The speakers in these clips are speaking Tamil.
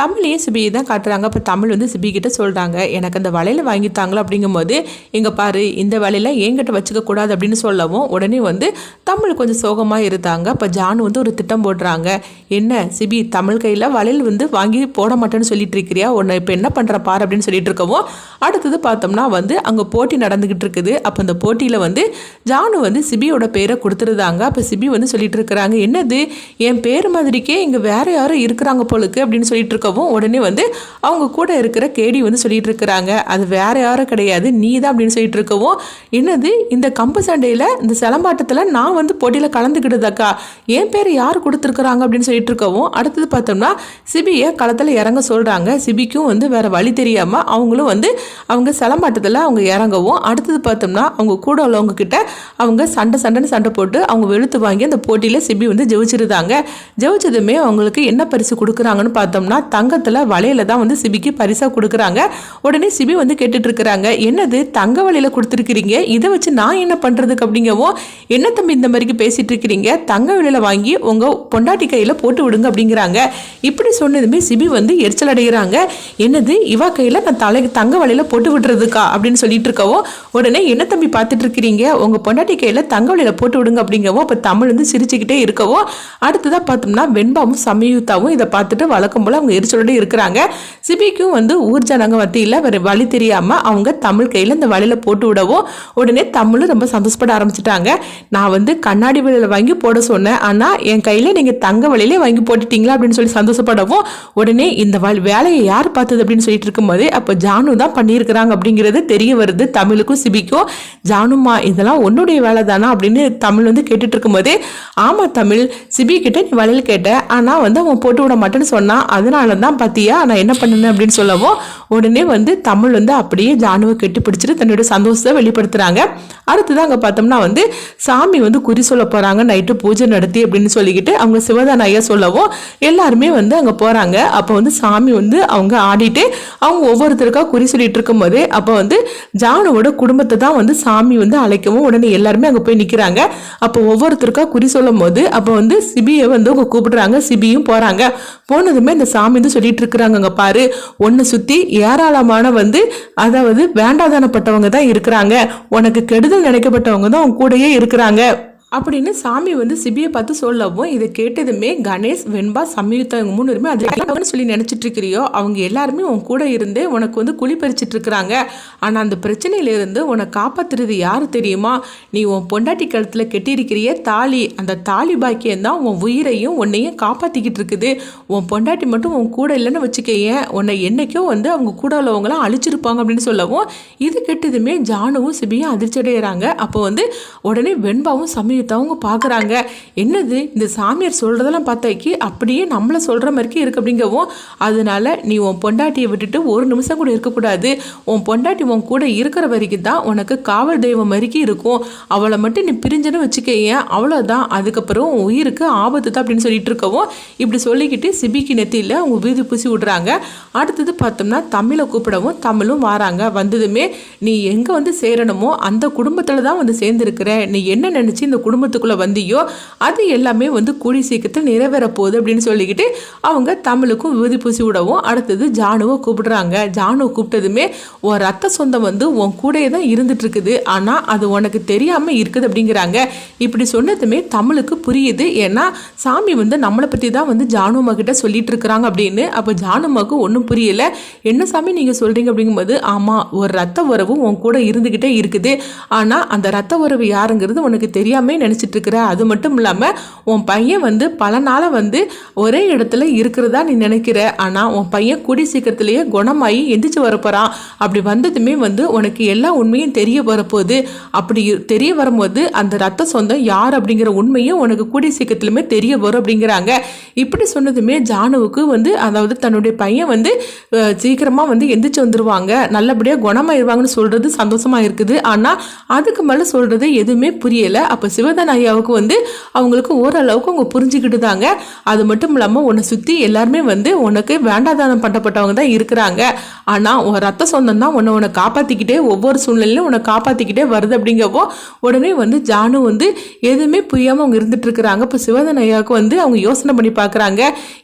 தமிழையும் சிபியை தான் காட்டுறாங்க. அப்போ தமிழ் வந்து சிபி கிட்ட சொல்கிறாங்க எனக்கு அந்த வலையில் வாங்கித்தாங்களோ அப்படிங்கும்போது இங்கே பாரு இந்த வலையில் என்கிட்ட வச்சுக்கக்கூடாது அப்படின்னு சொல்லவும் உடனே வந்து தமிழ் கொஞ்சம் சோகமாக இருந்தாங்க. அப்போ ஜானு வந்து ஒரு திட்டம் போடுறாங்க. என்ன சிபி தமிழ் கையில் வலையில் வந்து வாங்கி போட மாட்டேன்னு சொல்லிட்டு இருக்கிறியா? உன்னை இப்போ என்ன பண்ணுற பாரு அப்படின்னு சொல்லிட்டு இருக்கவும் அடுத்தது பார்த்தோம்னா வந்து அங்கே போட்டி நடந்துக்கிட்டு இருக்குது. அப்போ அந்த போட்டியில் வந்து ஜானு வந்து சிபியோட பேரை கொடுத்துருந்தாங்க. அப்போ சிபி வந்து சொல்லிட்டு இருக்கிறாங்க. என்னது? என் பேர் மாதிரிக்கே இங்கே வேற யாரும் இருக்கிறாங்க போலுக்கு அப்படின்னு சொல்லிட்டு கொடுக்கவும் உடனே வந்து அவங்க கூட இருக்கிற கேடி வந்து சொல்லிட்டு இருக்கிறாங்க. அது வேற யாரும் கிடையாது. நீ தான் அப்படின்னு சொல்லிட்டு இருக்கவும் என்னது? இந்த கம்பு சண்டையில் இந்த சிலம்பாட்டத்தில் நான் வந்து போட்டியில் கலந்துக்கிட்டதாக்கா என் பேர் யார் கொடுத்துருக்குறாங்க? அப்படின்னு சொல்லிட்டு இருக்கவும் அடுத்தது பார்த்தோம்னா சிபியை களத்தில் இறங்க சொல்கிறாங்க சிபிக்கும் வந்து வேற வழி தெரியாமல் அவங்களும் வந்து அவங்க சிலம்பாட்டத்தில் அவங்க இறங்கவும் அடுத்தது பார்த்தோம்னா அவங்க கூட உள்ளவங்க கிட்ட அவங்க சண்டை சண்டைன்னு சண்டை போட்டு அவங்க வெளுத்து வாங்கி அந்த போட்டியில் சிபி வந்து ஜெயிச்சிருந்தாங்க. ஜெயிச்சதுமே அவங்களுக்கு என்ன பரிசு கொடுக்குறாங்கன்னு பார்த்தோம்னா தங்கத்தில் வலையில் தான் வந்து சிபிக்கு பரிசாக கொடுக்குறாங்க. உடனே சிபி வந்து கேட்டுட்டு இருக்கிறாங்க என்னது தங்க வலையில் கொடுத்துருக்கிறீங்க? இதை வச்சு நான் என்ன பண்ணுறதுக்கு அப்படிங்கவும் என்ன தம்பி இந்த மாதிரிக்கு பேசிகிட்டு இருக்கிறீங்க தங்க வலையில் வாங்கி உங்கள் பொண்டாட்டி கையில் போட்டு விடுங்க அப்படிங்கிறாங்க. இப்படி சொன்னதுமே சிபி வந்து எரிச்சல் அடைகிறாங்க என்னது இவா கையில் நான் தலை தங்க வலையில் போட்டு விடுறதுக்கா? அப்படின்னு சொல்லிட்டு இருக்கவும் உடனே என்ன தம்பி பார்த்துட்டு இருக்கிறீங்க உங்கள் பொண்டாட்டி கையில் தங்க வலையில் போட்டு விடுங்க அப்படிங்கவும் இப்போ தமிழ் வந்து சிரிச்சுக்கிட்டே இருக்கவும் அடுத்ததாக பார்த்தோம்னா வெண்பாவும் சமயுத்தாவும் இதை பார்த்துட்டு வழக்கம் போல் அவங்க சொல்லிட்டு இருக்கிறாங்க. சிபிக்கும் வந்து ஊர் ஜனங்க மத்தியில் வேறு வழி தெரியாமல் அவங்க தமிழ் கையில் இந்த வலையில் போட்டு விடவும் உடனே தமிழும் ரொம்ப சந்தோஷப்பட ஆரம்பிச்சிட்டாங்க. நான் வந்து கண்ணாடி வழியில் வாங்கி போட சொன்னேன். ஆனால் என் கையில் நீங்கள் தங்க வலையிலே வாங்கி போட்டுட்டீங்களா அப்படின்னு சொல்லி சந்தோஷப்படவும் உடனே இந்த வ- வேலையை யார் பார்த்தது அப்படின்னு சொல்லிட்டு இருக்கும்போது அப்போ ஜானு தான் பண்ணியிருக்கிறாங்க அப்படிங்கிறது தெரிய வருது தமிழுக்கும் சிபிக்கும். ஜானுமா இதெல்லாம் உன்னுடைய வேலை தானா அப்படின்னு தமிழ் வந்து கேட்டுட்டு இருக்கும்போது ஆமாம் தமிழ் சிபி கிட்ட நீ வளையல் கேட்ட. ஆனால் வந்து அவன் போட்டு விட மாட்டேன்னு சொன்னான் அதனால தான் பார்த்தியா நான் என்ன பண்ணேன் அப்படின்னு சொல்லவும் உடனே வந்து தமிழ் வந்து அப்படியே ஜானுவை கெட்டி பிடிச்சிட்டு தன்னோட சந்தோஷத்தை வெளிப்படுத்துகிறாங்க அடுத்தது அங்கே பார்த்தோம்னா வந்து சாமி வந்து குறி சொல்ல போகிறாங்க நைட்டு பூஜை நடத்தி அப்படின்னு சொல்லிக்கிட்டு அவங்க சிவதான ஐயா சொல்லவும் எல்லாருமே வந்து அங்கே போகிறாங்க அப்போ வந்து சாமி வந்து அவங்க ஆடிட்டு அவங்க ஒவ்வொருத்தருக்காக குறி சொல்லிட்டு இருக்கும்போதே அப்போ வந்து ஜானுவோட குடும்பத்தை தான் வந்து சாமி வந்து அழைக்கவும் உடனே எல்லாருமே அங்கே போய் நிற்கிறாங்க அப்போ ஒவ்வொருத்தருக்காக குறி சொல்லும் போது அப்போ வந்து சிபியை வந்து அவங்க கூப்பிடுறாங்க சிபியும் போகிறாங்க போனதுமே இந்த சாமி வந்து சொல்லிட்டு இருக்கிறாங்க அங்கே பாரு ஒன்றை சுற்றி ஏராளமான வந்து அதாவது வேண்டாதானப்பட்டவங்க தான் இருக்கிறாங்க. உனக்கு கெடுதல் நினைக்கப்பட்டவங்க தான் உன் கூடயே இருக்கிறாங்க. அப்படின்னு சாமி வந்து சிபியை பார்த்து சொல்லவும் இதை கேட்டதுமே கணேஷ் வெண்பா சம்யுக்தா இவங்க மூணு பேருமே அது சொல்லி நினைச்சிட்டு இருக்கிறியோ அவங்க எல்லாருமே உன் கூட இருந்து உனக்கு வந்து குழி பறிச்சிட்டு இருக்கிறாங்க ஆனால் அந்த பிரச்சனையில இருந்து உன்னை காப்பாத்துறது யாரு தெரியுமா? நீ உன் பொண்டாட்டி கழுத்தில் கெட்டியிருக்கிறிய தாலி. அந்த தாலி பாக்கியம் தான் உன் உயிரையும் உன்னையும் காப்பாற்றிக்கிட்டு இருக்குது. உன் பொண்டாட்டி மட்டும் உன் கூட இல்லைன்னு வச்சுக்கேன் உன்னை என்னைக்கோ வந்து அவங்க கூட உள்ளவங்களாம் அழிச்சிருப்பாங்க அப்படின்னு சொல்லவும் இது கெட்டதுமே ஜானுவும் சிபியும் அதிர்ச்சி அடைகிறாங்க அப்போ வந்து உடனே வெண்பாவும் சமயத்தவங்க பார்க்குறாங்க என்னது? இந்த சாமியார் சொல்கிறதெல்லாம் பார்த்தாக்கி அப்படியே நம்மளை சொல்கிற மாதிரிக்கே இருக்கு அப்படிங்கவும் அதனால நீ உன் பொண்டாட்டியை விட்டுட்டு ஒரு நிமிஷம் கூட இருக்கக்கூடாது உன் பொண்டாட்டி உன் கூட இருக்கிற வரைக்கும் தான் உனக்கு காவல் தெய்வம் மாதிரிக்கு இருக்கும். அவளை மட்டும் நீ பிரிஞ்சுன்னு வச்சுக்கேன் அவ்வளோதான் அதுக்கப்புறம் உன் உயிருக்கு ஆபத்து தான் அப்படின்னு சொல்லிட்டு இருக்கவும் இப்படி சொல்லிக்கிட்டு சிபிக்கு நெத்தியில் அவங்க வீதி பூசி விடுறாங்க. அடுத்தது பார்த்தோம்னா தமிழை கூப்பிடவும் தமிழும் வராங்க. வந்ததுமே நீ எங்கே வந்து சேரணுமோ அந்த குடும்பத்தில் தான் வந்து சேர்ந்துருக்கிற. நீ என்ன நினச்சி இந்த குடும்பத்துக்குள்ளே வந்தியோ அது எல்லாமே வந்து கூடி சீக்கிரத்தில் நிறைவேற போகுது அப்படின்னு சொல்லிக்கிட்டு அவங்க தமிழுக்கும் விபதி பூசி விடவும் அடுத்தது ஜானுவை கூப்பிடுறாங்க. ஜானுவை கூப்பிட்டதுமே உன் ரத்த சொந்தம் வந்து உன் கூடயே தான் இருந்துட்டு இருக்குது ஆனால் அது உனக்கு தெரியாமல் இருக்குது அப்படிங்கிறாங்க. இப்படி சொன்னதுமே தமிழுக்கு புரியுது. ஏன்னா சாமி வந்து நம்மளை பற்றி தான் வந்து ஜானுமா கிட்ட சொல்லிட்டு இருக்கிறாங்க அப்படின்னு. அப்போ ஜானுமாவுக்கு ஒன்றும் புரியல. என்ன சாமி நீங்கள் சொல்கிறீங்க அப்படிங்கும்போது ஆமாம் ஒரு ரத்த உறவு உன் கூட இருந்துக்கிட்டே இருக்குது. ஆனால் அந்த ரத்த உறவு யாருங்கிறது உனக்கு தெரியாமல் நினச்சிட்டு இருக்கிற அது மட்டும் இல்லாமல் உன் பையன் வந்து பல நாளாக வந்து ஒரே இடத்துல இருக்கிறதா நீ நினைக்கிற. ஆனால் உன் பையன் கூடி சீக்கிரத்துலேயே குணமாகி எந்திரிச்சு வரப்போகிறான் அப்படி வந்ததுமே வந்து உனக்கு எல்லா உண்மையும் தெரிய வரப்போகுது. அப்படி தெரிய வரும்போது அந்த ரத்த சொந்தம் யார் அப்படிங்கிற உண்மையும் உனக்கு கூடி சீக்கிரத்துலையுமே தெரிய வரும் அப்படிங்கிறாங்க. இப்படி சொன்னதுமே ஜானுவுக்கு வந்து அதாவது தன்னுடைய பையன் வந்து சீக்கிரமாக வந்து எந்திரிச்சு வந்துருவாங்க. நல்லபடியாக குணமாயிருவாங்கன்னு சொல்கிறது சந்தோஷமா இருக்குது. ஆனால் அதுக்கு மேலே சொல்கிறது எதுவுமே புரியலை. அப்போ சிவ சிவதன் ஐயாவுக்கு வந்து அவங்களுக்கு ஓரளவுக்கு அவங்க புரிஞ்சுக்கிட்டு தாங்க அது மட்டும் இல்லாமல் உன்னை சுற்றி எல்லாருமே வந்து உனக்கு வேண்டாதானம் பண்ணப்பட்டவங்க தான் இருக்கிறாங்க. ஆனால் உன் ரத்த சொந்தம் தான் உன்னை உன்னை காப்பாற்றிக்கிட்டே ஒவ்வொரு சூழ்நிலையிலும் உன்னை காப்பாற்றிக்கிட்டே வருது அப்படிங்கப்போ உடனே வந்து ஜானு வந்து எதுவுமே புரியாமல் அவங்க இருந்துட்டு இருக்கிறாங்க. இப்போ சிவதன் ஐயாவுக்கு வந்து அவங்க யோசனை பண்ணி பார்க்குறாங்க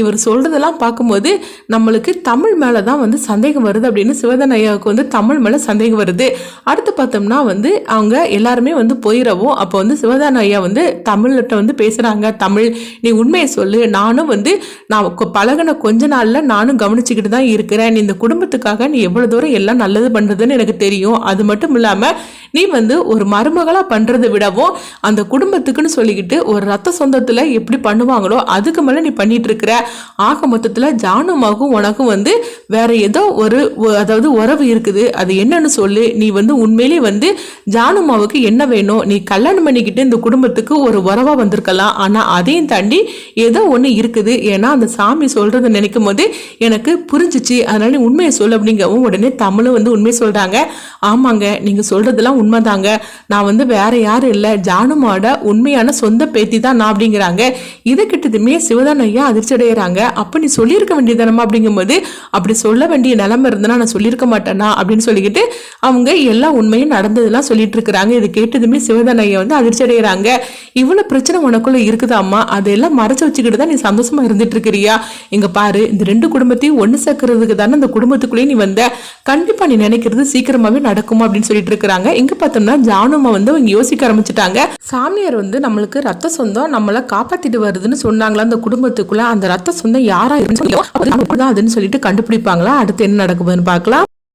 இவர் சொல்கிறதெல்லாம் பார்க்கும்போது நம்மளுக்கு தமிழ் மேலே தான் வந்து சந்தேகம் வருது அப்படின்னு சிவதன் ஐயாவுக்கு வந்து தமிழ் மேலே சந்தேகம் வருது. அடுத்து பார்த்தோம்னா வந்து அவங்க எல்லாருமே வந்து போயிடவும் அப்போ வந்து சிவதன் ஐயா வந்து தமிழ்கிட்ட வந்து பேசுகிறாங்க தமிழ் நீ உண்மையை சொல்லு. நானும் வந்து நான் கொ- பழகுன கொஞ்ச நாளில் நானும் கவனிச்சுக்கிட்டு தான் இருக்கிறேன். நீ இந்த குடும்பத்துக்காக நீ எவ்வளோ தூரம் எல்லாம் நல்லது பண்ணுறதுன்னு எனக்கு தெரியும். அது மட்டும் இல்லாமல் நீ வந்து ஒரு மருமகளாக பண்ணுறதை விடவும் அந்த குடும்பத்துக்குன்னு சொல்லிக்கிட்டு ஒரு ரத்த சொந்தத்தில் எப்படி பண்ணுவாங்களோ அதுக்கு மேலே நீ பண்ணிட்டு இருக்கிற. ஆக மொத்தத்தில் ஜானுமாகும் உனக்கும் வந்து வேற ஏதோ ஒரு அதாவது உறவு இருக்குது. அது என்னன்னு சொல்லு. நீ வந்து உண்மையிலே வந்து ஜானுமாவுக்கு என்ன வேணும்? நீ கல்யாணம் பண்ணிக்கிட்டு இந்த குடும்பத்துக்கு ஒரு உறவா வந்திருக்கலாம். ஆனால் அதையும் தாண்டி ஏதோ ஒன்று இருக்குது. ஏன்னா அந்த சாமி சொல்றதை நினைக்கும் போது எனக்கு புரிஞ்சிச்சு. அதனால நீ உண்மையை சொல் அப்படிங்கவும் உடனே தமிழும் வந்து உண்மையை சொல்றாங்க. ஆமாங்க நீங்க சொல்றதெல்லாம் உண்மைதாங்க. நான் வந்து வேற யாரும் இல்லை. ஜானுமாட உண்மையான சொந்த பேத்தி தான் நான் அப்படிங்கிறாங்க. இதை கிட்டதுமே சிவதான் ஐயா அதிர்ச்சி அடைகிறாங்க அப்போ நீ சொல்லியிருக்க வேண்டியதானமா அப்படிங்கும்போது அப்படி சொல்ல வேண்டிய நிலைமை இருந்தனா நான் சொல்லியிருக்க மாட்டேனா அப்படின்னு சொல்லிக்கிட்டு அவங்க எல்லா உண்மையும் நடந்ததெல்லாம் சொல்லிட்டு இருக்கிறாங்க. இது கேட்டதுமே சிவதான் ஐயா வந்து அதிர்ச்சி அடைகிறாங்க இவ்வளோ பிரச்சனை உனக்குள்ள இருக்குதாம்மா அதெல்லாம் மறைச்சு வச்சுக்கிட்டு தான் நீ சந்தோஷமா இருந்துட்டு இருக்கிறியா இங்க பாரு இந்த ரெண்டு குடும்பத்தையும் ஒன்று சேர்க்கறதுக்கு தானே இந்த குடும்பத்துக்குள்ளேயே நீ வந்த. கண்டிப்பா நீ நினைக்கிறது சீக்கிரமாவே நடக்குமா அப்படின்னு சொல்லிட்டு இருக்கிறாங்க. இங்க பார்த்தோம்னா ஜானுமா வந்து அவங்க யோசிக்க ஆரம்பிச்சிட்டாங்க. சாமியார் வந்து நம்மளுக்கு ரத்த சொந்தம் நம்மளை காப்பாத்திட்டு வருதுன்னு சொன்னாங்களா அந்த குடும்பத்துக்குள்ள? அந்த ரத்த சொந்தம் யாரா இருந்து அதுன்னு சொல்லிட்டு கண்டுபிடிப்பாங்களா? அடுத்து என்ன நடக்குதுன்னு பார்க்கலாம்.